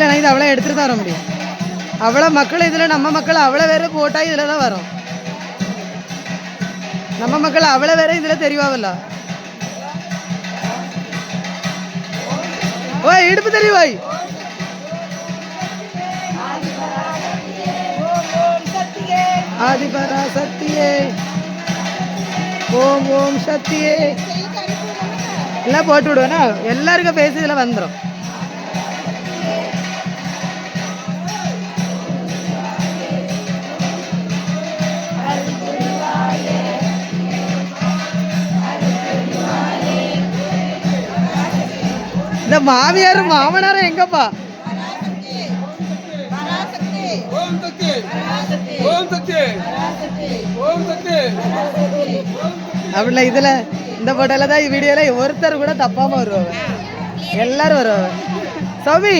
இல்லைனா இது அவ்வளோ எடுத்துட்டு தான் வர முடியும். அவ்வளோ மக்கள் இதில் நம்ம மக்கள் அவ்வளோ வேற போட்டால் இதில் தான் வரும். நம்ம மக்கள் அவ்வளோ வேற இதில் தெரிவாவில்ல. ஓய் இடுப்பு தெரிவாய் ஆதிபரா சக்தியே. ஓம் ஓம் சக்தியே. எல்லாம் போட்டு விடுவேனா? எல்லாருக்கும் பேசி இதில் வந்துடும் மாமியாரும் மாமனாரும் எங்கப்பா? ஓம் சக்தி ஓம் சக்தி ஓம் சக்தி அப்படில இதுல இந்த போட்டோல தான் வீடியோல ஒருத்தர் கூட தப்பாம வருவாங்க எல்லாரும் வருவாங்க. சௌமி